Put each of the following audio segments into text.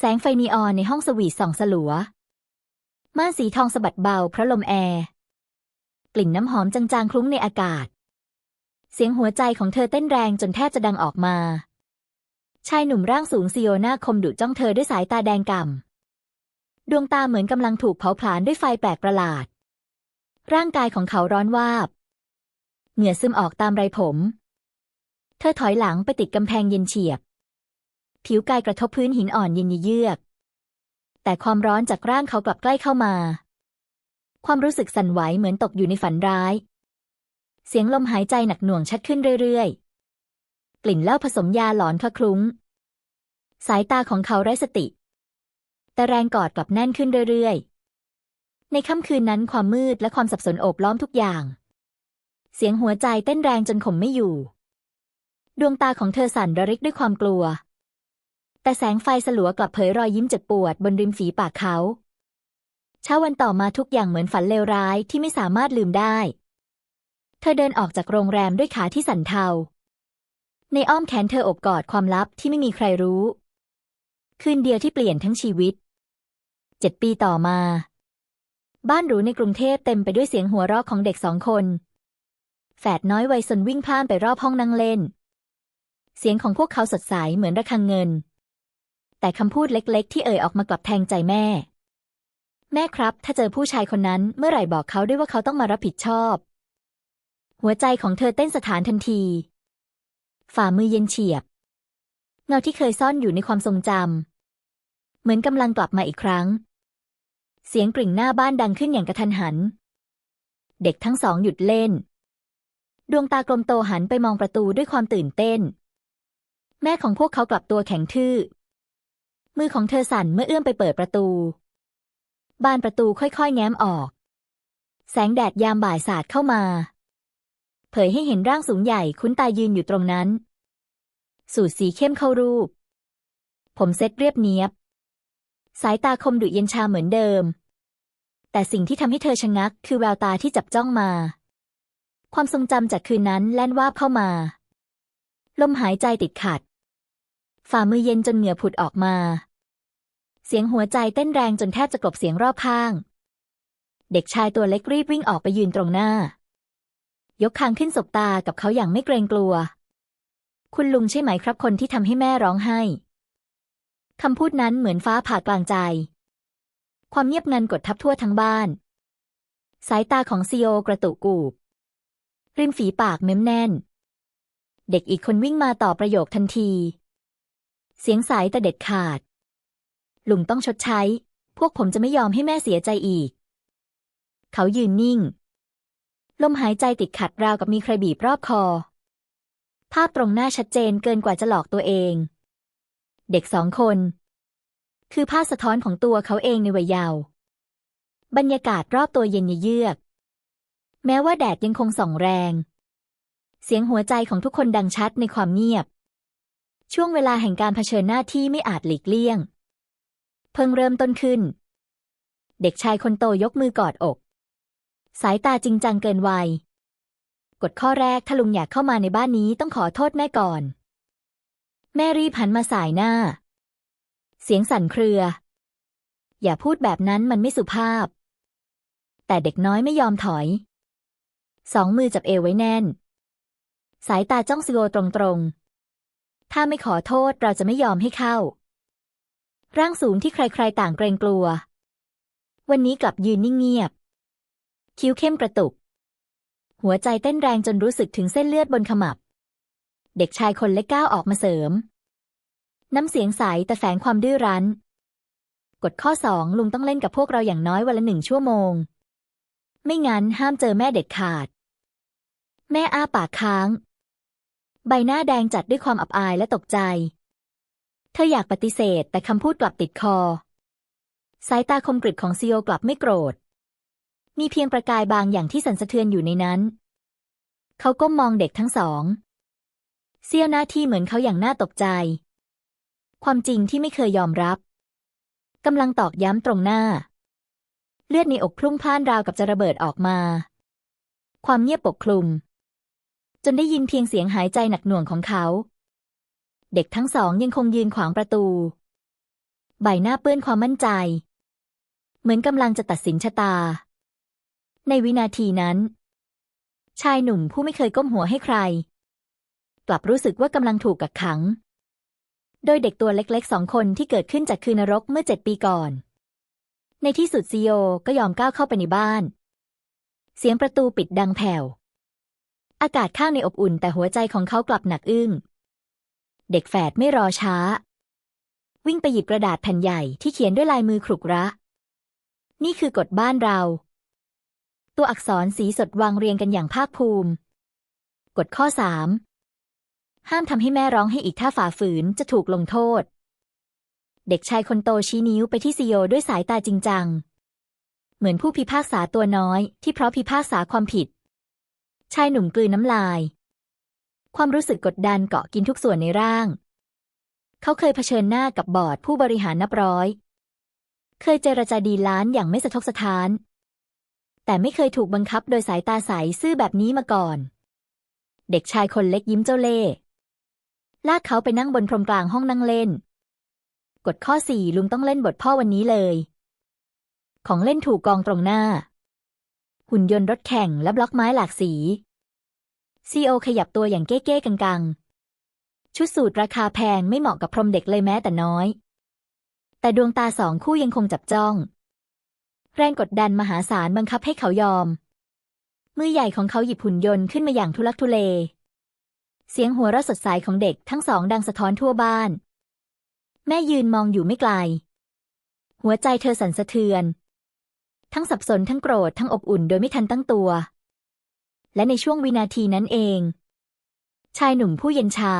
แสงไฟนีออนในห้องสวีทส่องสลัว ม่านสีทองสะบัดเบาเพราะลมแอร์ กลิ่นน้ำหอมจางๆคลุ้งในอากาศ เสียงหัวใจของเธอเต้นแรงจนแทบจะดังออกมา ชายหนุ่มร่างสูงซีโอนาคมดุจ้องเธอด้วยสายตาแดงก่ำ ดวงตาเหมือนกำลังถูกเผาผลาญด้วยไฟแปลกประหลาด ร่างกายของเขาร้อนวาบ เหงื่อซึมออกตามไรผม เธอถอยหลังไปติดกำแพงเย็นเฉียบ ผิวกายกระทบพื้นหินอ่อนเย็นเยือก แต่ความร้อนจากร่างเขากลับใกล้เข้ามา ความรู้สึกสั่นไหวเหมือนตกอยู่ในฝันร้าย เสียงลมหายใจหนักหน่วงชัดขึ้นเรื่อยๆ กลิ่นเหล้าผสมยาหลอนคละคลุ้ง สายตาของเขาไร้สติ แต่แรงกอดกลับแน่นขึ้นเรื่อยๆ ในค่ำคืนนั้นความมืดและความสับสนโอบล้อมทุกอย่าง เสียงหัวใจเต้นแรงจนข่มไม่อยู่ ดวงตาของเธอสั่นระริกด้วยความกลัว แต่แสงไฟสลัวกลับเผยรอยยิ้มเจ็บปวดบนริมฝีปากเขา เช้าวันต่อมาทุกอย่างเหมือนฝันเลวร้ายที่ไม่สามารถลืมได้ เธอเดินออกจากโรงแรมด้วยขาที่สั่นเทา ในอ้อมแขนเธออบกอดความลับที่ไม่มีใครรู้ คืนเดียวที่เปลี่ยนทั้งชีวิต เจ็ดปีต่อมา บ้านหรูในกรุงเทพเต็มไปด้วยเสียงหัวเราะของเด็กสองคน แฝดน้อยวัยสนวิ่งพล่านไปรอบห้องนั่งเล่น เสียงของพวกเขาสดใสเหมือนระฆังเงิน แต่คำพูดเล็กๆ ที่เอ่ยออกมากลับแทงใจแม่ แม่ครับ ถ้าเจอผู้ชายคนนั้นเมื่อไหร่บอกเขาด้วยว่าเขาต้องมารับผิดชอบ หัวใจของเธอเต้นสถานทันที ฝ่ามือเย็นเฉียบ เงาที่เคยซ่อนอยู่ในความทรงจำเหมือนกำลังกลับมาอีกครั้ง เสียงกริ่งหน้าบ้านดังขึ้นอย่างกระทันหัน เด็กทั้งสองหยุดเล่น ดวงตากลมโตหันไปมองประตูด้วยความตื่นเต้น แม่ของพวกเขากลับตัวแข็งทื่อ มือของเธอสั่นเมื่อเอื้อมไปเปิดประตู บานประตูค่อยๆ แง้มออก แสงแดดยามบ่ายสาดเข้ามา เผยให้เห็นร่างสูงใหญ่คุ้นตายืนอยู่ตรงนั้น สูทสีเข้มเข้ารูป ผมเซ็ตเรียบเนียบ สายตาคมดุเย็นชาเหมือนเดิม แต่สิ่งที่ทำให้เธอชะงัก คือแววตาที่จับจ้องมา ความทรงจำจากคืนนั้นแล่นวาบเข้ามา ลมหายใจติดขัดฝ่ามือเย็นจนเหงื่อผุดออกมา เสียงหัวใจเต้นแรงจนแทบจะกลบเสียงรอบข้าง เด็กชายตัวเล็กรีบวิ่งออกไปยืนตรงหน้า ยกคางขึ้นสบตากับเขาอย่างไม่เกรงกลัว คุณลุงใช่ไหมครับคนที่ทำให้แม่ร้องไห้คำพูดนั้นเหมือนฟ้าผ่ากลางใจ ความเงียบงันกดทับทั่วทั้งบ้าน สายตาของซีโอกระตุกกูบ ริมฝีปากเม้มแน่น เด็กอีกคนวิ่งมาต่อประโยคทันที เสียงใสแต่เด็ดขาด ลุงต้องชดใช้ พวกผมจะไม่ยอมให้แม่เสียใจอีก เขายืนนิ่ง ลมหายใจติดขัดราวกับมีใครบีบรอบคอ ภาพตรงหน้าชัดเจนเกินกว่าจะหลอกตัวเอง เด็กสองคน คือภาพสะท้อนของตัวเขาเองในวัยเยาว์บรรยากาศรอบตัวเย็นเยือก แม้ว่าแดดยังคงส่องแรง เสียงหัวใจของทุกคนดังชัดในความเงียบ ช่วงเวลาแห่งการเผชิญหน้าที่ไม่อาจหลีกเลี่ยง พิ่งเริ่มต้นขึ้น เด็กชายคนโตยกมือกอดอก สายตาจริงจังเกินวัยกฎข้อแรกถ้าลุงอยากเข้ามาในบ้านนี้ต้องขอโทษแม่ก่อน แม่รีบหันมาสายหน้า เสียงสั่นเครือ อย่าพูดแบบนั้นมันไม่สุภาพ แต่เด็กน้อยไม่ยอมถอย สองมือจับเอวไว้แน่น สายตาจ้องซิโอตรงๆ ถ้าไม่ขอโทษเราจะไม่ยอมให้เข้า ร่างสูงที่ใครๆต่างเกรงกลัว วันนี้กลับยืนนิ่งเงียบ คิ้วเข้มกระตุก หัวใจเต้นแรงจนรู้สึกถึงเส้นเลือดบนขมับ เด็กชายคนเล็กก้าวออกมาเสริม น้ำเสียงใสแต่แฝงความดื้อรั้น กฎข้อสองลุงต้องเล่นกับพวกเราอย่างน้อยวันละหนึ่งชั่วโมง ไม่งั้นห้ามเจอแม่เด็ดขาด แม่อ้าปากค้าง ใบหน้าแดงจัดด้วยความอับอายและตกใจ ธออยากปฏิเสธแต่คำพูดกลับติดคอ สายตาคมกริบของซีโอกลับไม่โกรธ มีเพียงประกายบางอย่างที่สั่นสะเทือนอยู่ในนั้น เขาก้มมองเด็กทั้งสองเสี้ยวหน้าที่เหมือนเขาอย่างน่าตกใจ ความจริงที่ไม่เคยยอมรับกำลังตอกย้ำตรงหน้า เลือดในอกพลุ่งพล่านราวกับจะระเบิดออกมา ความเงียบปกคลุม จนได้ยินเพียงเสียงหายใจหนักหน่วงของเขา เด็กทั้งสองยังคงยืนขวางประตู ใบหน้าเปื้อนความมั่นใจ เหมือนกำลังจะตัดสินชะตา ในวินาทีนั้น ชายหนุ่มผู้ไม่เคยก้มหัวให้ใคร กลับรู้สึกว่ากำลังถูกกักขัง โดยเด็กตัวเล็กๆสองคนที่เกิดขึ้นจากคืนนรกเมื่อเจ็ดปีก่อน ในที่สุดซีโอก็ยอมก้าวเข้าไปในบ้าน เสียงประตูปิดดังแผ่วอากาศข้างในอบอุ่นแต่หัวใจของเขากลับหนักอึ้ง เด็กแฝดไม่รอช้า วิ่งไปหยิบกระดาษแผ่นใหญ่ที่เขียนด้วยลายมือขรุกระ นี่คือกฎบ้านเรา ตัวอักษรสีสดวางเรียงกันอย่างภาคภูมิ กฎข้อสามห้ามทำให้แม่ร้องให้อีกถ้าฝ่าฝืนจะถูกลงโทษ เด็กชายคนโตชี้นิ้วไปที่ซีโอด้วยสายตาจริงจัง เหมือนผู้พิพากษาตัวน้อยที่เพราะพิพากษาความผิด ชายหนุ่มกลืนน้ำลาย ความรู้สึกกดดันเกาะกินทุกส่วนในร่าง เขาเคยเผชิญหน้ากับบอร์ดผู้บริหารนับร้อย เคยเจรจาดีลล้านอย่างไม่สะทกสะท้าน แต่ไม่เคยถูกบังคับโดยสายตาใสซื่อแบบนี้มาก่อน เด็กชายคนเล็กยิ้มเจ้าเล่ห์ลากเขาไปนั่งบนพรมกลางห้องนั่งเล่นกฎข้อสี่ลุงต้องเล่นบทพ่อวันนี้เลย ของเล่นถูกกองตรงหน้า หุ่นยนต์รถแข่งและบล็อกไม้หลากสี ซีโอขยับตัวอย่างเก้ๆกังๆ ชุดสูทราคาแพงไม่เหมาะกับพรมเด็กเลยแม้แต่น้อย แต่ดวงตาสองคู่ยังคงจับจ้อง แรงกดดันมหาศาลบังคับให้เขายอม มือใหญ่ของเขาหยิบหุ่นยนต์ขึ้นมาอย่างทุลักทุเล เสียงหัวเราะสดใสของเด็กทั้งสองดังสะท้อนทั่วบ้าน แม่ยืนมองอยู่ไม่ไกล หัวใจเธอสั่นสะเทือน ทั้งสับสนทั้งโกรธทั้งอบอุ่นโดยไม่ทันตั้งตัว และในช่วงวินาทีนั้นเอง ชายหนุ่มผู้เย็นชา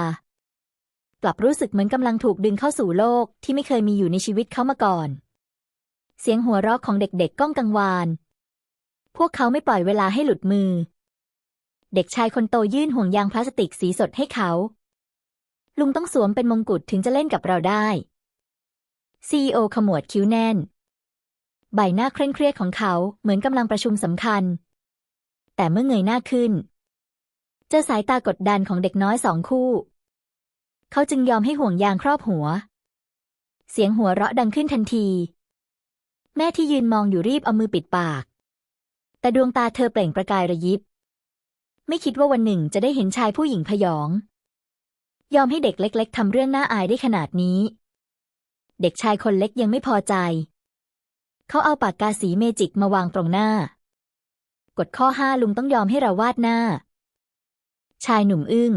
กลับรู้สึกเหมือนกำลังถูกดึงเข้าสู่โลกที่ไม่เคยมีอยู่ในชีวิตเขามาก่อน เสียงหัวเราะของเด็กๆก้องกังวาน พวกเขาไม่ปล่อยเวลาให้หลุดมือ เด็กชายคนโตยื่นห่วงยางพลาสติกสีสดให้เขา ลุงต้องสวมเป็นมงกุฎถึงจะเล่นกับเราได้ซีอขมวดคิ้วแน่น ใบหน้าเคร่งเครียดของเขาเหมือนกำลังประชุมสำคัญ แต่เมื่อเงยหน้าขึ้น เจอสายตากดดันของเด็กน้อยสองคู่ เขาจึงยอมให้ห่วงยางครอบหัว เสียงหัวเราะดังขึ้นทันที แม่ที่ยืนมองอยู่รีบเอามือปิดปาก แต่ดวงตาเธอเปล่งประกายระยิบ ไม่คิดว่าวันหนึ่งจะได้เห็นชายผู้หญิงพยอง ยอมให้เด็กเล็ก ๆทำเรื่องน่าอายได้ขนาดนี้ เด็กชายคนเล็กยังไม่พอใจ เขาเอาปากกาสีเมจิกมาวางตรงหน้า กฎข้อห้าลุงต้องยอมให้เราวาดหน้า ชายหนุ่มอึ้ง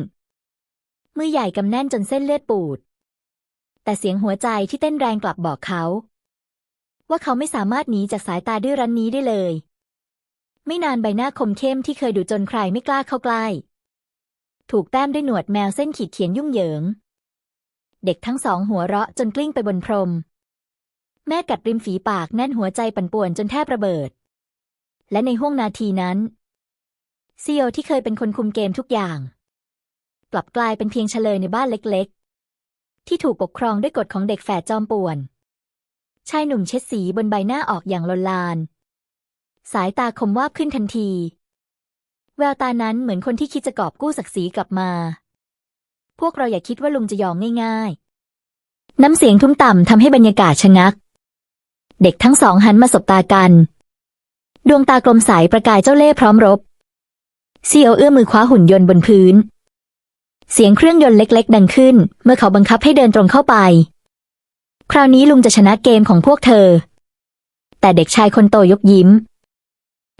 มือใหญ่กำแน่นจนเส้นเลือดปูด แต่เสียงหัวใจที่เต้นแรงกลับบอกเขา ว่าเขาไม่สามารถหนีจากสายตาดื้อรั้นนี้ได้เลย ไม่นานใบหน้าคมเข้มที่เคยดูจนใครไม่กล้าเข้าใกล้ ถูกแต้มด้วยหนวดแมวเส้นขีดเขียนยุ่งเหยิง เด็กทั้งสองหัวเราะจนกลิ้งไปบนพรม แม่กัดริมฝีปากแน่นหัวใจปั่นป่วนจนแทบระเบิด และในห้วงนาทีนั้นซีโอที่เคยเป็นคนคุมเกมทุกอย่าง กลับกลายเป็นเพียงเฉลยในบ้านเล็กๆ ที่ถูกปกครองด้วยกฎของเด็กแฝดจอมป่วน ชายหนุ่มเช็ดสีบนใบหน้าออกอย่างลนลาน สายตาคมวาบขึ้นทันที แววตานั้นเหมือนคนที่คิดจะกอบกู้ศักดิ์ศรีกลับมา พวกเราอย่าคิดว่าลุงจะยอมง่าย ๆ น้ำเสียงทุ้มต่ำทำให้บรรยากาศชะงัก เด็กทั้งสองหันมาสบตากัน ดวงตากลมใสประกายเจ้าเล่ห์พร้อมรบซีโอเอื้อมมือคว้าหุ่นยนต์บนพื้น เสียงเครื่องยนต์เล็ก ๆ ดังขึ้น เมื่อเขาบังคับให้เดินตรงเข้าไป คราวนี้ลุงจะชนะเกมของพวกเธอ แต่เด็กชายคนโตยกยิ้ม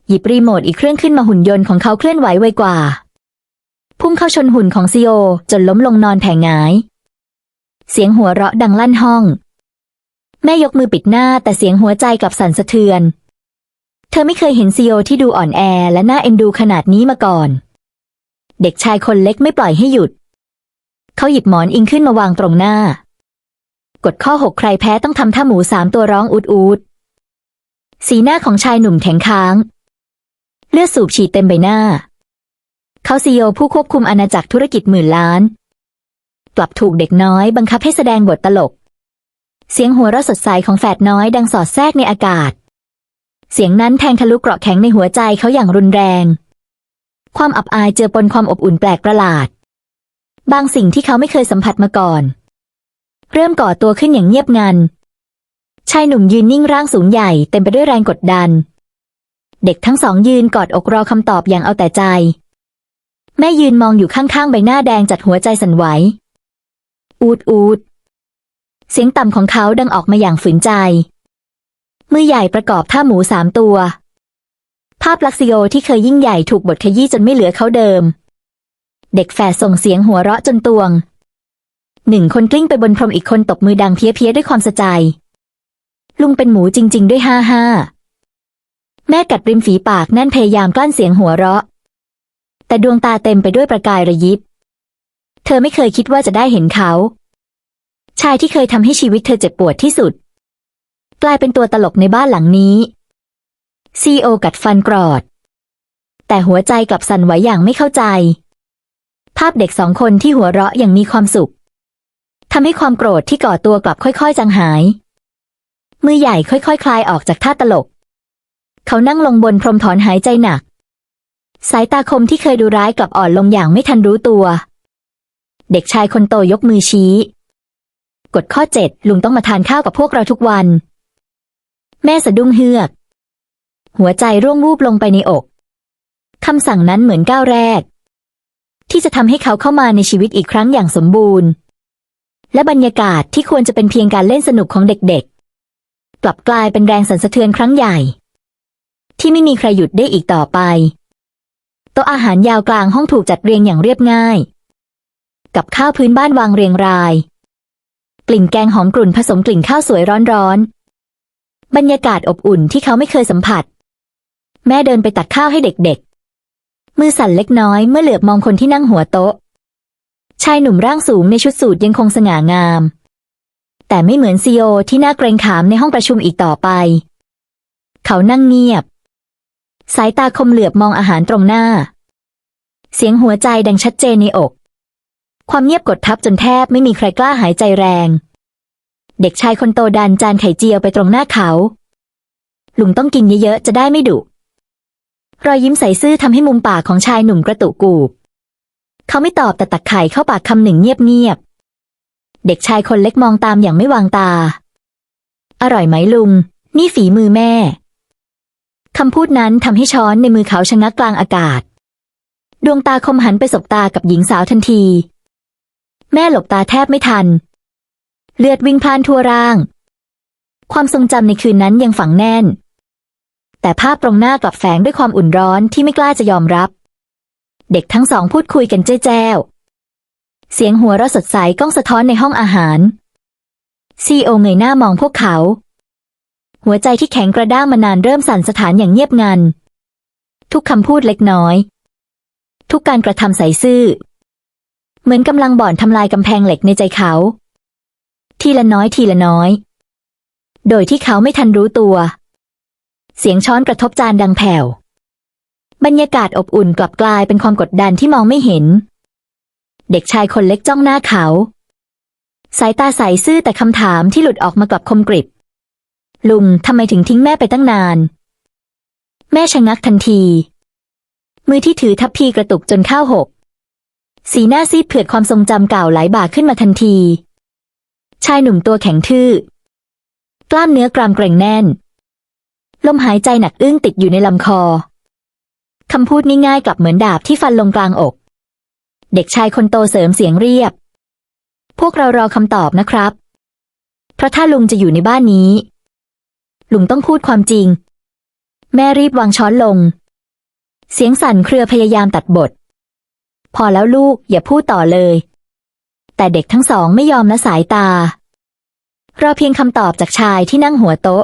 หยิบรีโมทอีกเครื่องขึ้นมาหุ่นยนต์ของเขาเคลื่อนไหวไวกว่า พุ่งเข้าชนหุ่นของซีโอจนล้มลงนอนแผ่หงาย เสียงหัวเราะดังลั่นห้อง แม่ยกมือปิดหน้าแต่เสียงหัวใจกลับสั่นสะเทือน เธอไม่เคยเห็นซีโอที่ดูอ่อนแอและน่าเอ็นดูขนาดนี้มาก่อน เด็กชายคนเล็กไม่ปล่อยให้หยุด เขาหยิบหมอนอิงขึ้นมาวางตรงหน้า กฎข้อหกใครแพ้ต้องทำท่าหมูสามตัวร้องอูดอูดสีหน้าของชายหนุ่มแข็งค้าง เลือดสูบฉีดเต็มใบหน้า เขาซีโอผู้ควบคุมอาณาจักรธุรกิจหมื่นล้าน กลับถูกเด็กน้อยบังคับให้แสดงบทตลก เสียงหัวเราะสดใสของแฝดน้อยดังสอดแทรกในอากาศ เสียงนั้นแทงทะลุเกราะแข็งในหัวใจเขาอย่างรุนแรง ความอับอายเจอปนความอบอุ่นแปลกประหลาด บางสิ่งที่เขาไม่เคยสัมผัสมาก่อน เริ่มก่อตัวขึ้นอย่างเงียบงัน ชายหนุ่มยืนนิ่งร่างสูงใหญ่เต็มไปด้วยแรงกดดัน เด็กทั้งสองยืนกอดอกรอคำตอบอย่างเอาแต่ใจ แม่ยืนมองอยู่ข้างๆใบหน้าแดงจัดหัวใจสั่นไหว อูดอูด เสียงต่ำของเขาดังออกมาอย่างฝืนใจ มือใหญ่ประกอบท่าหมูสามตัว ภาพลักษิโอที่เคยยิ่งใหญ่ถูกบทขยี้จนไม่เหลือเขาเดิม เด็กแฝดส่งเสียงหัวเราะจนตวง หนึ่งคนกลิ้งไปบนพรมอีกคนตบมือดังเพี้ยเพี้ยด้วยความสะใจ ลุงเป็นหมูจริง ๆ ด้วยห้าห้า แม่กัดริมฝีปากแน่นพยายามกลั้นเสียงหัวเราะ แต่ดวงตาเต็มไปด้วยประกายระยิบ เธอไม่เคยคิดว่าจะได้เห็นเขา ชายที่เคยทำให้ชีวิตเธอเจ็บปวดที่สุด กลายเป็นตัวตลกในบ้านหลังนี้ซีโอกัดฟันกรอด แต่หัวใจกลับสั่นไหวอย่างไม่เข้าใจ ภาพเด็กสองคนที่หัวเราะอย่างมีความสุขทำให้ความโกรธที่ก่อตัวกลับค่อยๆ จางหาย มือใหญ่ค่อยๆคคลายออกจากท่าตลก เขานั่งลงบนพรมถอนหายใจหนัก สายตาคมที่เคยดูร้ายกลับอ่อนลงอย่างไม่ทันรู้ตัว เด็กชายคนโตยกมือชี้กฎข้อเจ็ดลุงต้องมาทานข้าวกับพวกเราทุกวัน แม่สะดุ้งเฮือก หัวใจร่วงวูบลงไปในอกคำสั่งนั้นเหมือนก้าวแรก ที่จะทำให้เขาเข้ามาในชีวิตอีกครั้งอย่างสมบูรณ์ และบรรยากาศที่ควรจะเป็นเพียงการเล่นสนุกของเด็กๆ กลับกลายเป็นแรงสั่นสะเทือนครั้งใหญ่ ที่ไม่มีใครหยุดได้อีกต่อไปโต๊ะอาหารยาวกลางห้องถูกจัดเรียงอย่างเรียบง่าย กับข้าวพื้นบ้านวางเรียงราย กลิ่นแกงหอมกลุ่นผสมกลิ่นข้าวสวยร้อนๆ บรรยากาศอบอุ่นที่เขาไม่เคยสัมผัส แม่เดินไปตักข้าวให้เด็กๆ มือสั่นเล็กน้อยเมื่อเหลือบมองคนที่นั่งหัวโต๊ะ ชายหนุ่มร่างสูงในชุดสูทยังคงสง่างาม แต่ไม่เหมือนซีโอที่น่าเกรงขามในห้องประชุมอีกต่อไป เขานั่งเงียบ สายตาคมเหลือบมองอาหารตรงหน้า เสียงหัวใจดังชัดเจนในอก ความเงียบกดทับจนแทบไม่มีใครกล้าหายใจแรง เด็กชายคนโตดันจานไข่เจียวไปตรงหน้าเขา ลุงต้องกินเยอะๆ จะได้ไม่ดุ รอยยิ้มใสซื่อทำให้มุมปากของชายหนุ่มกระตุกกูบ เขาไม่ตอบแต่ตักไข่เข้าปากคำหนึ่งเงียบๆ เด็กชายคนเล็กมองตามอย่างไม่วางตา อร่อยไหมลุง นี่ฝีมือแม่ คำพูดนั้นทำให้ช้อนในมือเขาชะงักกลางอากาศ ดวงตาคมหันไปสบตากับหญิงสาวทันที แม่หลบตาแทบไม่ทัน เลือดวิ่งพ่านทั่วร่าง ความทรงจำในคืนนั้นยังฝังแน่น แต่ภาพตรงหน้ากลับแฝงด้วยความอุ่นร้อนที่ไม่กล้าจะยอมรับ เด็กทั้งสองพูดคุยกันเจ้แจ้ว เสียงหัวเราะสดใสก้องสะท้อนในห้องอาหาร ซีโอเงยหน้ามองพวกเขา หัวใจที่แข็งกระด้างมานานเริ่มสั่นสถานอย่างเงียบงัน ทุกคำพูดเล็กน้อย ทุกการกระทำใส่ซื่อ เหมือนกำลังบ่อนทำลายกำแพงเหล็กในใจเขา ทีละน้อยทีละน้อย โดยที่เขาไม่ทันรู้ตัว เสียงช้อนกระทบจานดังแผ่ว บรรยากาศอบอุ่นกลับกลายเป็นความกดดันที่มองไม่เห็น เด็กชายคนเล็กจ้องหน้าเขา สายตาใสซื่อแต่คำถามที่หลุดออกมากลับคมกริบ ลุงทำไมถึงทิ้งแม่ไปตั้งนาน แม่ชะงักทันที มือที่ถือทัพพีกระตุกจนข้าวหก สีหน้าซีดเผือดความทรงจำเก่าไหลบ่าขึ้นมาทันที ชายหนุ่มตัวแข็งทื่อ กล้ามเนื้อกรามเกร็งแน่น ลมหายใจหนักอึ้งติดอยู่ในลำคอ คำพูดง่ายๆกลับเหมือนดาบที่ฟันลงกลางอก เด็กชายคนโตเสริมเสียงเรียบ พวกเรารอคำตอบนะครับ เพราะถ้าลุงจะอยู่ในบ้านนี้ ลุงต้องพูดความจริง แม่รีบวางช้อนลง เสียงสั่นเครือพยายามตัดบท พอแล้วลูกอย่าพูดต่อเลย แต่เด็กทั้งสองไม่ยอมละสายตา รอเพียงคำตอบจากชายที่นั่งหัวโต๊ะ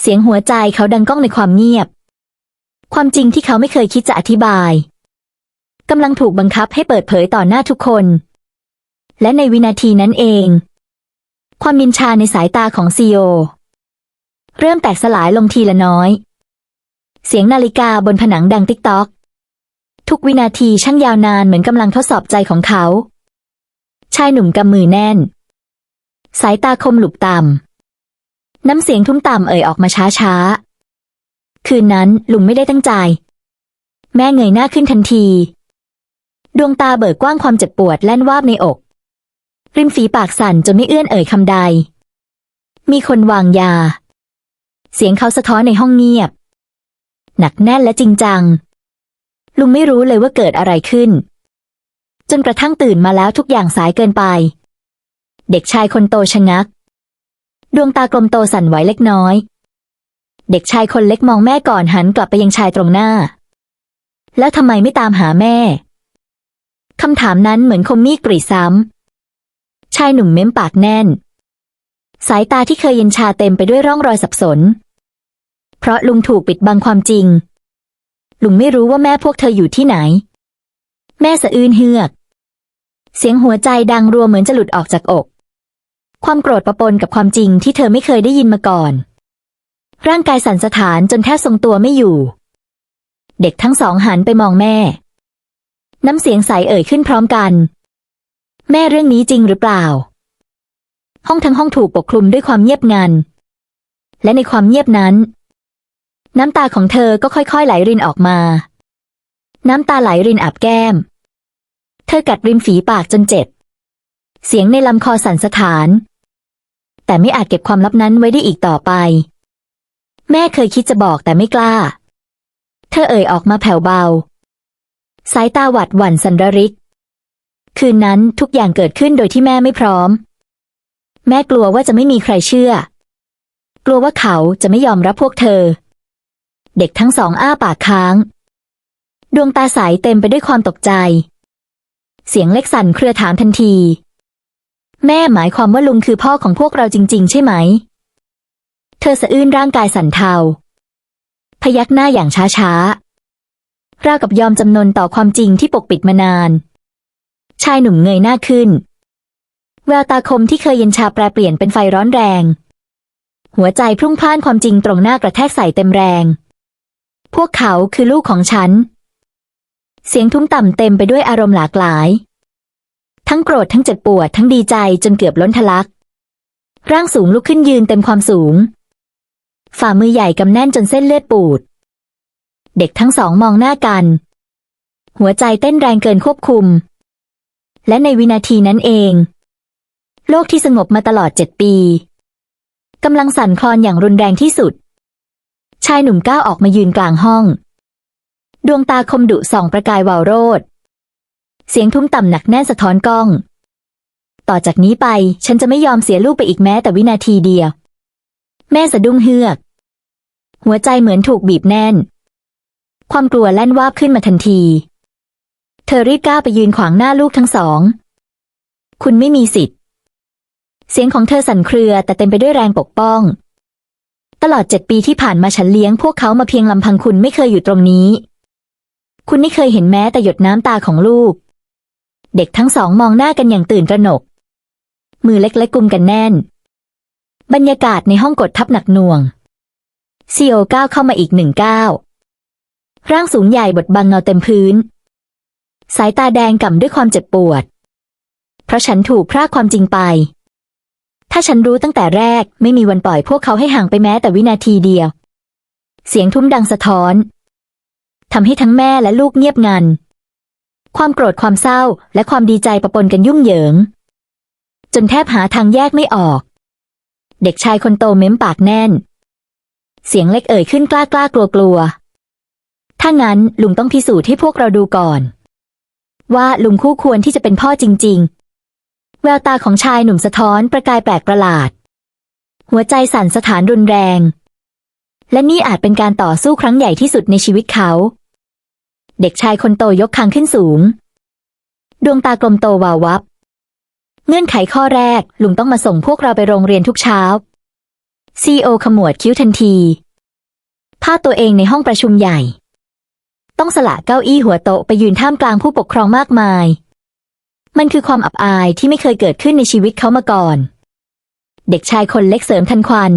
เสียงหัวใจเขาดังก้องในความเงียบ ความจริงที่เขาไม่เคยคิดจะอธิบายกำลังถูกบังคับให้เปิดเผยต่อหน้าทุกคน และในวินาทีนั้นเอง ความมินชาในสายตาของซีโอ เริ่มแตกสลายลงทีละน้อย เสียงนาฬิกาบนผนังดังติ๊กต๊อก ทุกวินาทีช่างยาวนานเหมือนกำลังทดสอบใจของเขา ชายหนุ่มกำมือแน่น สายตาคมหลุบต่ำน้ำเสียงทุ้มต่ำเอ่ยออกมาช้าช้าคืนนั้นลุงไม่ได้ตั้งใจ แม่เงยหน้าขึ้นทันที ดวงตาเบิกกว้างความเจ็บปวดแล่นวาบในอก ริมฝีปากสั่นจนไม่เอื้อนเอ่ยคำใด มีคนวางยา เสียงเขาสะท้อนในห้องเงียบ หนักแน่นและจริงจัง ลุงไม่รู้เลยว่าเกิดอะไรขึ้น จนกระทั่งตื่นมาแล้วทุกอย่างสายเกินไป เด็กชายคนโตชะงัก ดวงตากลมโตสั่นไหวเล็กน้อย เด็กชายคนเล็กมองแม่ก่อนหันกลับไปยังชายตรงหน้า แล้วทำไมไม่ตามหาแม่คำถามนั้นเหมือนคมมีดกรีดซ้ำ ชายหนุ่มเม้มปากแน่น สายตาที่เคยเย็นชาเต็มไปด้วยร่องรอยสับสน เพราะลุงถูกปิดบังความจริง ลุงไม่รู้ว่าแม่พวกเธออยู่ที่ไหน แม่สะอื้นเฮือก เสียงหัวใจดังรัวเหมือนจะหลุดออกจากอก ความโกรธประปนกับความจริงที่เธอไม่เคยได้ยินมาก่อน ร่างกายสั่นสะท้านจนแทบทรงตัวไม่อยู่ เด็กทั้งสองหันไปมองแม่ น้ำเสียงใสเอ่ยขึ้นพร้อมกัน แม่เรื่องนี้จริงหรือเปล่า ห้องทั้งห้องถูกปกคลุมด้วยความเงียบงัน และในความเงียบนั้น น้ำตาของเธอก็ค่อยๆไหลรินออกมา น้ำตาไหลรินอาบแก้ม เธอกัดริมฝีปากจนเจ็บ เสียงในลำคอสั่นสะท้าน แต่ไม่อาจเก็บความลับนั้นไว้ได้อีกต่อไป แม่เคยคิดจะบอกแต่ไม่กล้า เธอเอ่ยออกมาแผ่วเบา สายตาหวัดหวั่นสันระริก คืนนั้นทุกอย่างเกิดขึ้นโดยที่แม่ไม่พร้อม แม่กลัวว่าจะไม่มีใครเชื่อ กลัวว่าเขาจะไม่ยอมรับพวกเธอ เด็กทั้งสองอ้าปากค้าง ดวงตาใสเต็มไปด้วยความตกใจ เสียงเล็กสั่นเครือถามทันที แม่หมายความว่าลุงคือพ่อของพวกเราจริง ๆ ใช่ไหม เธอสะอื้นร่างกายสั่นเทา พยักหน้าอย่างช้าๆ ราวกับยอมจำนนต่อความจริงที่ปกปิดมานาน ชายหนุ่มเงยหน้าขึ้น แววตาคมที่เคยเย็นชาแปรเปลี่ยนเป็นไฟร้อนแรง หัวใจพรุ่งพ่านความจริงตรงหน้ากระแทกใส่เต็มแรง พวกเขาคือลูกของฉัน เสียงทุ้มต่ำเต็มไปด้วยอารมณ์หลากหลาย ทั้งโกรธทั้งเจ็บปวดทั้งดีใจจนเกือบล้นทะลัก ร่างสูงลุกขึ้นยืนเต็มความสูง ฝ่ามือใหญ่กำแน่นจนเส้นเลือดปูด เด็กทั้งสองมองหน้ากัน หัวใจเต้นแรงเกินควบคุม และในวินาทีนั้นเอง โลกที่สงบมาตลอดเจ็ดปีกำลังสั่นคลอนอย่างรุนแรงที่สุด ชายหนุ่มก้าวออกมายืนกลางห้อง ดวงตาคมดุส่องประกายวาวโรด เสียงทุ้มต่ำหนักแน่นสะท้อนกล้อง ต่อจากนี้ไปฉันจะไม่ยอมเสียลูกไปอีกแม้แต่วินาทีเดียว แม่สะดุ้งเฮือก หัวใจเหมือนถูกบีบแน่น ความกลัวแล่นวาบขึ้นมาทันที เธอรีบก้าวไปยืนขวางหน้าลูกทั้งสอง คุณไม่มีสิทธิ์ เสียงของเธอสั่นเครือแต่เต็มไปด้วยแรงปกป้องตลอดเจ็ดปีที่ผ่านมาฉันเลี้ยงพวกเขามาเพียงลำพังคุณไม่เคยอยู่ตรงนี้ คุณไม่เคยเห็นแม้แต่หยดน้ำตาของลูก เด็กทั้งสองมองหน้ากันอย่างตื่นตระหนก มือเล็กๆกุมกันแน่น บรรยากาศในห้องกดทับหนักหน่วงซีโอก้าวเข้ามาอีกหนึ่งก้าวร่างสูงใหญ่บดบังเงาเต็มพื้น สายตาแดงก่ำด้วยความเจ็บปวด เพราะฉันถูกพรากความจริงไป ถ้าฉันรู้ตั้งแต่แรกไม่มีวันปล่อยพวกเขาให้ห่างไปแม้แต่วินาทีเดียว เสียงทุ้มดังสะท้อน ทำให้ทั้งแม่และลูกเงียบงัน ความโกรธความเศร้าและความดีใจประปนกันยุ่งเหยิง จนแทบหาทางแยกไม่ออก เด็กชายคนโตเม้มปากแน่น เสียงเล็กเอ่ยขึ้นกล้ากล้ากลัวกลัวถ้างั้นลุงต้องพิสูจน์ให้พวกเราดูก่อน ว่าลุงคู่ควรที่จะเป็นพ่อจริง ๆ แววตาของชายหนุ่มสะท้อนประกายแปลกประหลาด หัวใจสั่นสถานรุนแรง และนี่อาจเป็นการต่อสู้ครั้งใหญ่ที่สุดในชีวิตเขา เด็กชายคนโตยกคางขึ้นสูง ดวงตากลมโตวาววับ เงื่อนไขข้อแรก ลุงต้องมาส่งพวกเราไปโรงเรียนทุกเช้าซีโอขมวดคิ้วทันทีพาตัวเองในห้องประชุมใหญ่ ต้องสละเก้าอี้หัวโตะไปยืนท่ามกลางผู้ปกครองมากมาย มันคือความอับอายที่ไม่เคยเกิดขึ้นในชีวิตเขามาก่อน เด็กชายคนเล็กเสริมทันควัน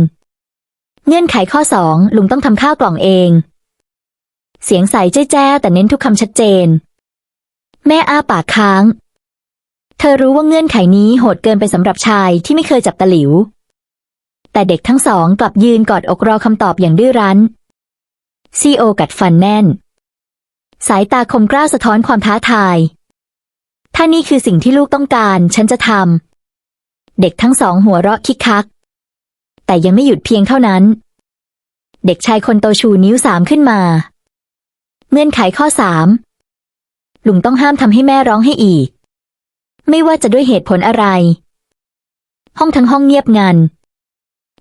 เงื่อนไขข้อสองลุงต้องทำข้าวกล่องเอง เสียงใสแจ้ๆแต่เน้นทุกคำชัดเจน แม่อ้าปากค้าง เธอรู้ว่าเงื่อนไขนี้โหดเกินไปสำหรับชายที่ไม่เคยจับตะหลิว แต่เด็กทั้งสองกลับยืนกอดอกรอคำตอบอย่างดื้อรั้นซีโอกัดฟันแน่น สายตาคมกล้าสะท้อนความท้าทาย ถ้านี่คือสิ่งที่ลูกต้องการ ฉันจะทำเด็กทั้งสองหัวเราะคิกคัก แต่ยังไม่หยุดเพียงเท่านั้น เด็กชายคนโตชูนิ้วสามขึ้นมา เงื่อนไขข้อสามลุงต้องห้ามทำให้แม่ร้องให้อีก ไม่ว่าจะด้วยเหตุผลอะไร ห้องทั้งห้องเงียบงัน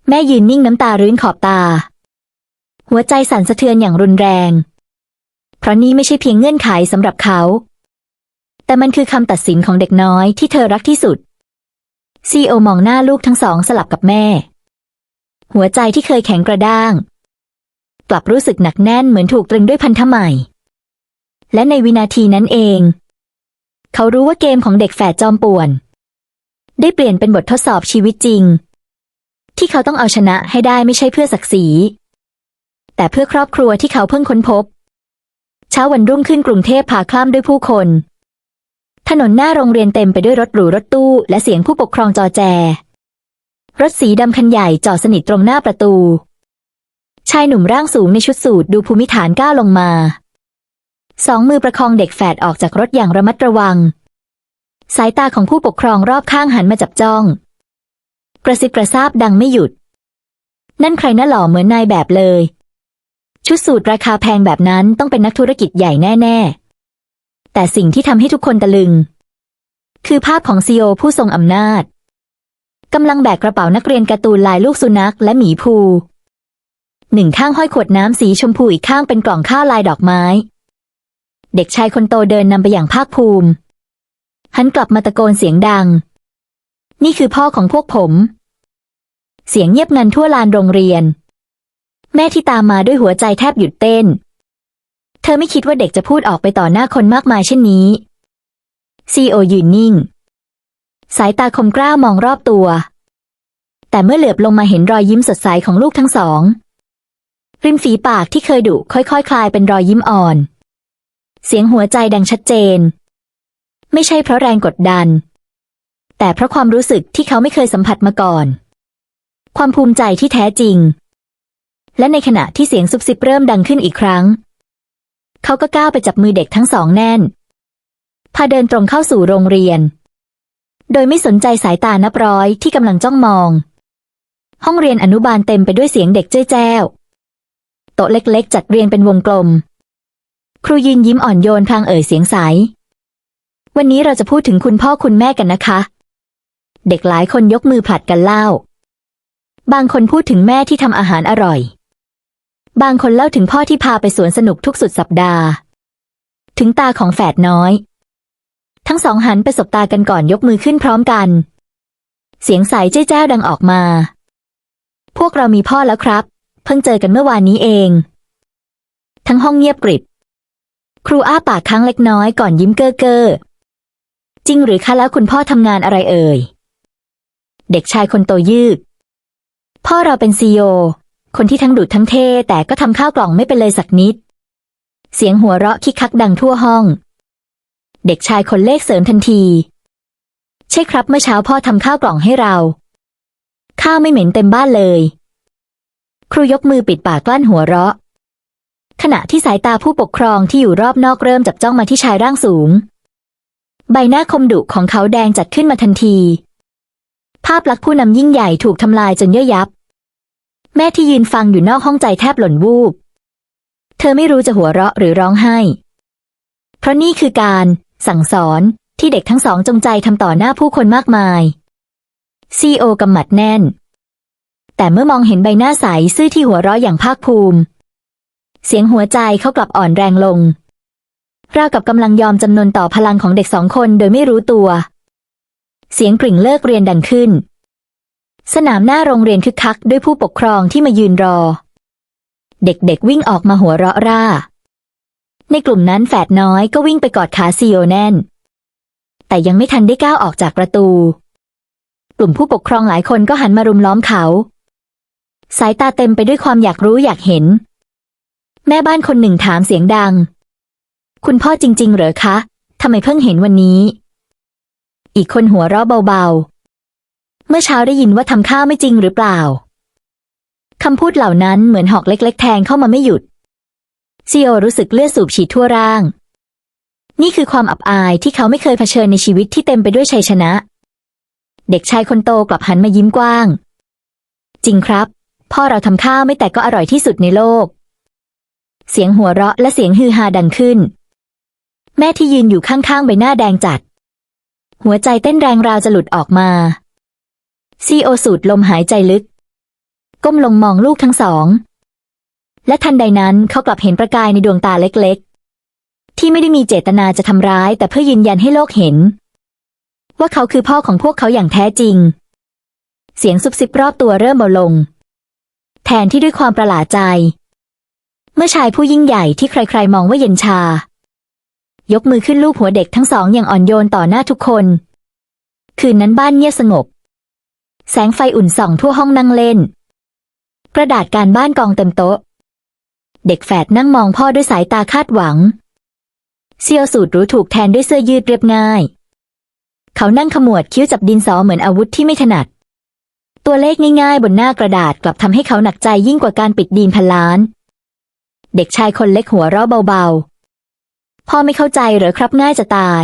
แม่ยืนนิ่งน้ำตารื้นขอบตา หัวใจสั่นสะเทือนอย่างรุนแรง เพราะนี่ไม่ใช่เพียงเงื่อนไขสำหรับเขา แต่มันคือคำตัดสินของเด็กน้อยที่เธอรักที่สุดซีโอมองหน้าลูกทั้งสองสลับกับแม่ หัวใจที่เคยแข็งกระด้าง กลับรู้สึกหนักแน่นเหมือนถูกตรึงด้วยพันธะใหม่ และในวินาทีนั้นเอง เขารู้ว่าเกมของเด็กแฝดจอมป่วน ได้เปลี่ยนเป็นบททดสอบชีวิตจริง ที่เขาต้องเอาชนะให้ได้ไม่ใช่เพื่อศักดิ์ศรี แต่เพื่อครอบครัวที่เขาเพิ่งค้นพบ เช้าวันรุ่งขึ้นกรุงเทพพาคล่ำด้วยผู้คน ถนนหน้าโรงเรียนเต็มไปด้วยรถหรูรถตู้ และเสียงผู้ปกครองจอแจ รถสีดำคันใหญ่จอดสนิทตรงหน้าประตู ชายหนุ่มร่างสูงในชุดสูทดูภูมิฐานก้าวลงมา สองมือประคองเด็กแฝดออกจากรถอย่างระมัดระวัง สายตาของผู้ปกครองรอบข้างหันมาจับจ้อง กระซิบกระซาบดังไม่หยุด นั่นใครน่าหล่อเหมือนนายแบบเลย ชุดสูทราคาแพงแบบนั้นต้องเป็นนักธุรกิจใหญ่แน่ ๆ แต่สิ่งที่ทำให้ทุกคนตะลึง คือภาพของซีโอผู้ทรงอำนาจ กำลังแบกกระเป๋านักเรียนการ์ตูนลายลูกสุนัขและหมีภู หนึ่งข้างห้อยขวดน้ำสีชมพูอีกข้างเป็นกล่องข้าวลายดอกไม้ เด็กชายคนโตเดินนำไปอย่างภาคภูมิ หันกลับมาตะโกนเสียงดัง นี่คือพ่อของพวกผม เสียงเงียบงันทั่วลานโรงเรียน แม่ที่ตามมาด้วยหัวใจแทบหยุดเต้น เธอไม่คิดว่าเด็กจะพูดออกไปต่อหน้าคนมากมายเช่นนี้ซีโอยืนนิ่ง สายตาคมกล้ามองรอบตัว แต่เมื่อเหลือบลงมาเห็นรอยยิ้มสดใสของลูกทั้งสอง ริมฝีปากที่เคยดุค่อยๆคคลายเป็นรอยยิ้มอ่อน เสียงหัวใจดังชัดเจน ไม่ใช่เพราะแรงกดดัน แต่เพราะความรู้สึกที่เขาไม่เคยสัมผัสมาก่อน ความภูมิใจที่แท้จริง และในขณะที่เสียงซุบซิบเริ่มดังขึ้นอีกครั้ง เขาก็ก้าวไปจับมือเด็กทั้งสองแน่นพาเดินตรงเข้าสู่โรงเรียน โดยไม่สนใจสายตานับร้อยที่กำลังจ้องมอง ห้องเรียนอนุบาลเต็มไปด้วยเสียงเด็กเจ้ยแจ้วโต๊ะเล็กๆ จัดเรียงเป็นวงกลม ครูยืนยิ้มอ่อนโยนพลางเอ่ยเสียงใส วันนี้เราจะพูดถึงคุณพ่อคุณแม่กันนะคะ เด็กหลายคนยกมือผลัดกันเล่า บางคนพูดถึงแม่ที่ทำอาหารอร่อย บางคนเล่าถึงพ่อที่พาไปสวนสนุกทุกสุดสัปดาห์ ถึงตาของแฝดน้อย ทั้งสองหันไปสบตากันก่อนยกมือขึ้นพร้อมกัน เสียงใสเจ้แจ้วดังออกมา พวกเรามีพ่อแล้วครับ เพิ่งเจอกันเมื่อวานนี้เอง ทั้งห้องเงียบกริบ ครูอ้าปากค้างเล็กน้อยก่อนยิ้มเก้อเก้อจริงหรือคะแล้วคุณพ่อทำงานอะไรเอ่ย เด็กชายคนโตยืดพ่อเราเป็นซีโอคนที่ทั้งดุทั้งเท่แต่ก็ทำข้าวกล่องไม่เป็นเลยสักนิด เสียงหัวเราะคิกคักดังทั่วห้อง เด็กชายคนเลขเสริมทันที ใช่ครับเมื่อเช้าพ่อทำข้าวกล่องให้เรา ข้าวไม่เหม็นเต็มบ้านเลย ครูยกมือปิดปากกลั้นหัวเราะ ขณะที่สายตาผู้ปกครองที่อยู่รอบนอกเริ่มจับจ้องมาที่ชายร่างสูง ใบหน้าคมดุของเขาแดงจัดขึ้นมาทันที ภาพลักษณ์ผู้นำยิ่งใหญ่ถูกทำลายจนย่อยยับ แม่ที่ยืนฟังอยู่นอกห้องใจแทบหล่นวูบ เธอไม่รู้จะหัวเราะหรือร้องไห้ เพราะนี่คือการ สั่งสอนที่เด็กทั้งสองจงใจทำต่อหน้าผู้คนมากมาย ซีโอกำหมัดแน่น แต่เมื่อมองเห็นใบหน้าใสซื่อที่หัวเราะอย่างภาคภูมิ เสียงหัวใจเขากลับอ่อนแรงลง ราวกับกำลังยอมจำนนต่อพลังของเด็กสองคนโดยไม่รู้ตัว เสียงกริ่งเลิกเรียนดังขึ้น สนามหน้าโรงเรียนคึกคักด้วยผู้ปกครองที่มายืนรอ เด็กๆวิ่งออกมาหัวเราะร่า ในกลุ่มนั้นแฝดน้อยก็วิ่งไปกอดขาซีโอแน่น แต่ยังไม่ทันได้ก้าวออกจากประตู กลุ่มผู้ปกครองหลายคนก็หันมารุมล้อมเขา สายตาเต็มไปด้วยความอยากรู้อยากเห็น แม่บ้านคนหนึ่งถามเสียงดัง คุณพ่อจริง ๆ เหรอคะทำไมเพิ่งเห็นวันนี้ อีกคนหัวเราะเบาๆ เมื่อเช้าได้ยินว่าทำข้าวไม่จริงหรือเปล่าคำพูดเหล่านั้นเหมือนหอกเล็ก ๆ แทงเข้ามาไม่หยุด ซีโอรู้สึกเลือดสูบฉีดทั่วร่าง นี่คือความอับอายที่เขาไม่เคยเผชิญในชีวิตที่เต็มไปด้วยชัยชนะ เด็กชายคนโตกลับหันมายิ้มกว้าง จริงครับ พ่อเราทำข้าวไม่แต่ก็อร่อยที่สุดในโลก เสียงหัวเราะและเสียงฮือฮาดังขึ้น แม่ที่ยืนอยู่ข้างๆใบหน้าแดงจัด หัวใจเต้นแรงราวจะหลุดออกมาซีโอสูดลมหายใจลึก ก้มลงมองลูกทั้งสอง และทันใดนั้นเขากลับเห็นประกายในดวงตาเล็กๆ ที่ไม่ได้มีเจตนาจะทำร้าย แต่เพื่อยืนยันให้โลกเห็น ว่าเขาคือพ่อของพวกเขาอย่างแท้จริง เสียงซุบซิบรอบตัวเริ่มเบาลง แทนที่ด้วยความประหลาดใจ เมื่อชายผู้ยิ่งใหญ่ที่ใครๆ มองว่าเย็นชา ยกมือขึ้นลูบหัวเด็กทั้งสองอย่างอ่อนโยนต่อหน้าทุกคน คืนนั้นบ้านเงียบสงบ แสงไฟอุ่นส่องทั่วห้องนั่งเล่น กระดาษการบ้านกองเต็มโต๊ะ เด็กแฝดนั่งมองพ่อด้วยสายตาคาดหวัง เซียวสูตรรู้ถูกแทนด้วยเสื้อยืดเรียบง่าย เขานั่งขมวดคิ้วจับดินสอเหมือนอาวุธที่ไม่ถนัด ตัวเลขง่ายๆ บนหน้ากระดาษกลับทำให้เขาหนักใจยิ่งกว่าการปิดดีนพันล้าน เด็กชายคนเล็กหัวเราะเบาๆ พ่อไม่เข้าใจหรอครับง่ายจะตาย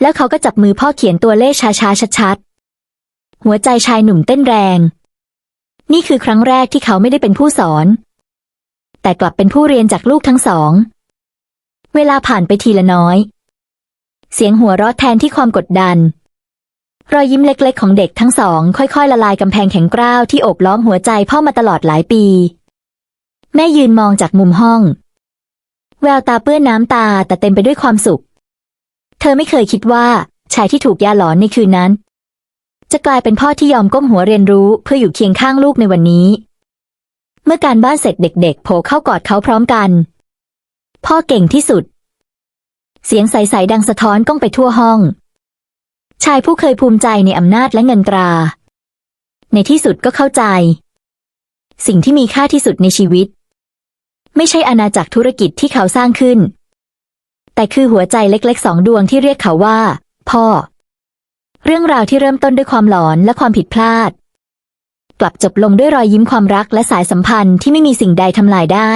แล้วเขาก็จับมือพ่อเขียนตัวเลขช้าๆชัดๆหัวใจชายหนุ่มเต้นแรง นี่คือครั้งแรกที่เขาไม่ได้เป็นผู้สอน แต่กลับเป็นผู้เรียนจากลูกทั้งสอง เวลาผ่านไปทีละน้อย เสียงหัวเราะแทนที่ความกดดัน รอยยิ้มเล็กๆ ของเด็กทั้งสอง ค่อยๆ ละลายกำแพงแข็งกร้าวที่โอบล้อมหัวใจพ่อมาตลอดหลายปี แม่ยืนมองจากมุมห้อง แววตาเปื้อนน้ำตาแต่เต็มไปด้วยความสุข เธอไม่เคยคิดว่าชายที่ถูกยาหลอนในคืนนั้น จะกลายเป็นพ่อที่ยอมก้มหัวเรียนรู้เพื่ออยู่เคียงข้างลูกในวันนี้ เมื่อการบ้านเสร็จเด็กๆโผล่เข้ากอดเขาพร้อมกัน พ่อเก่งที่สุด เสียงใสๆดังสะท้อนก้องไปทั่วห้อง ชายผู้เคยภูมิใจในอำนาจและเงินตรา ในที่สุดก็เข้าใจ สิ่งที่มีค่าที่สุดในชีวิต ไม่ใช่อาณาจักรธุรกิจที่เขาสร้างขึ้น แต่คือหัวใจเล็กๆสองดวงที่เรียกเขาว่า พ่อ เรื่องราวที่เริ่มต้นด้วยความหลอนและความผิดพลาด กลับจบลงด้วยรอยยิ้มความรักและสายสัมพันธ์ที่ไม่มีสิ่งใดทำลายได้